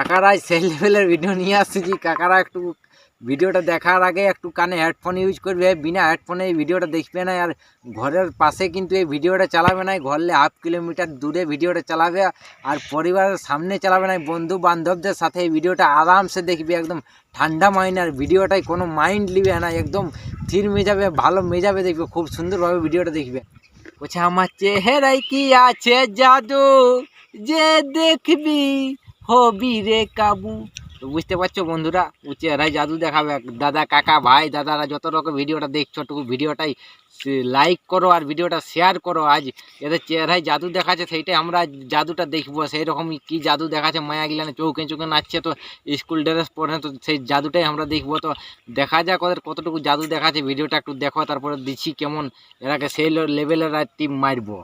কাকারা সেই লেভেলের ভিডিও নিয়ে আসছি কাকারা একটু ভিডিওটা দেখার আগে একটু কানে হেডফোন ইউজ করবে। বিনা হেডফোনে এই ভিডিওটা দেখবে না আর ঘরের পাশে কিন্তু এই ভিডিওটা চালাবে না। ঘরলে হাফ কিলোমিটার দূরে ভিডিওটা চালাবে আর পরিবারের সামনে চালাবে না। বন্ধু বান্ধবদের সাথে এই ভিডিওটা আরামসে দেখবে। একদম ঠান্ডা মাইন্ড আর ভিডিওটাই কোনো মাইন্ড লিবে না। একদম স্থির মেজাবে, ভালো মেজাবে দেখবে। খুব সুন্দরভাবে ভিডিওটা দেখবে। বলছে, আমার চেহারায় কি আছে জাদু? যে দেখবি হবি রে কাবু? তো বুঝতে পারছ বন্ধুরা ও জাদু দেখাবে। দাদা, কাকা, ভাই, দাদারা যত রকম ভিডিওটা দেখছ, টুকু ভিডিওটাই লাইক করো আর ভিডিওটা শেয়ার করো। আজ এদের চেহারায় জাদু দেখাচ্ছে, সেইটাই আমরা জাদুটা দেখব। সেই রকম কি জাদু দেখাচ্ছে, মায়া গিলানে চৌকে চৌকে নাচছে, তো স্কুল ড্রেস পরে, তো সেই জাদুটাই আমরা দেখব। তো দেখা যাক ওদের কতটুকু জাদু দেখাচ্ছে, ভিডিওটা একটু দেখো, তারপরে দিচ্ছি কেমন। এরাকে সেই লেভেলের টিম মারবো।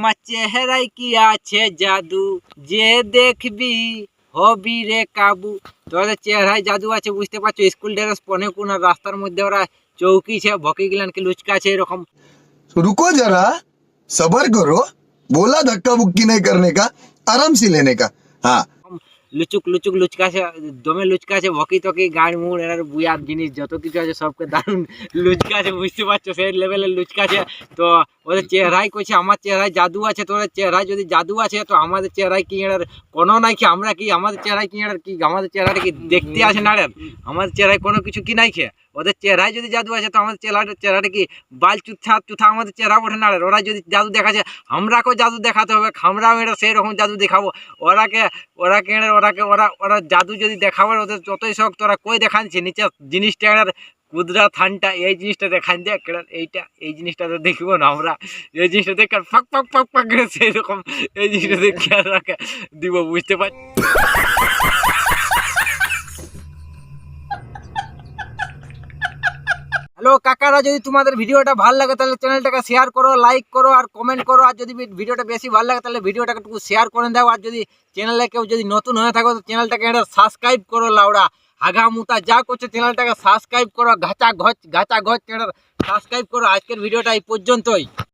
আমার চেহারায় কি আছে জাদু যে দেখবি হবি রে কাবু তোদের চেহারায় জাদু আছে বুঝতে পারছো স্কুল ড্রেস পনে কোন রাস্তার মধ্যে ওরা চৌকি ছে ভকি গিলান কি লুচকা আছে এরকম रुको जरा सबर करो बोला धक्का बुक्की नहीं करने का आराम से लेने का हाँ লুচুক লুচুক লুচকা আছে দমে লুচকা আছে ভকি টকি গাড় মুড় এর বুয়ার জিনিস যত কিছু আছে সবকে দারুণ লুচকা আছে বুঝতে পারছো সেই লেভেলের লুচকা আছে তো ওদের চেহারাই কইছে, আমার চেহারায় জাদু আছে, তোদের চেহারায় যদি জাদু আছে, তো আমাদের চেহারায় কি এর কোনো নাই কি? আমরা কি, আমাদের চেহারায় কি এর কি? আমাদের চেহারাটা কি দেখতে আছে না রে? আমাদের চেহারায় কোনো কিছু কি নাই খেয়ে ওদের চেহারায় যদি জাদু আছে, তো আমাদের চেহারাটা চেহারাটা কি বাল চুথা চুথা আমাদের চেহারা ওঠে না ওরা যদি জাদু দেখাচ্ছে, আমরাকেও জাদু দেখাতে হবে, আমরাও এটা সেই রকম জাদু দেখাবো। ওরাকে ওরা কেন ওরাকে, ওরা ওরা জাদু যদি দেখাবে ওদের যতই শখ, তোরা কই দেখাচ্ছে? নিচে জিনিসটা কুদরা থানটা এই জিনিসটা দেখান দেখ কেন এইটা এই জিনিসটা তো দেখব না আমরা। এই জিনিসটা দেখে ফাক ফাক ফাক ফাক করে সেই রকম এই জিনিসটা দেখে আর ওরাকে দিব বুঝতে পারছি হ্যালো কাকারা যদি তোমাদের ভিডিওটা ভালো লাগে তাহলে চ্যানেলটাকে শেয়ার করো লাইক করো আর কমেন্ট করো। আর যদি ভিডিওটা বেশি ভালো লাগে তাহলে ভিডিওটাকে একটু শেয়ার করে দাও। আর যদি চ্যানেলে কেউ যদি নতুন হয়ে থাকো তো চ্যানেলটাকে একটা সাবস্ক্রাইব করো লাউড়া। হাগা মুতা যা করছে চ্যানেলটাকে সাবস্ক্রাইব করো, ঘাচা ঘচ ঘাচা ঘচ চ্যানেল সাবস্ক্রাইব করো। আজকের ভিডিওটা এই পর্যন্তই।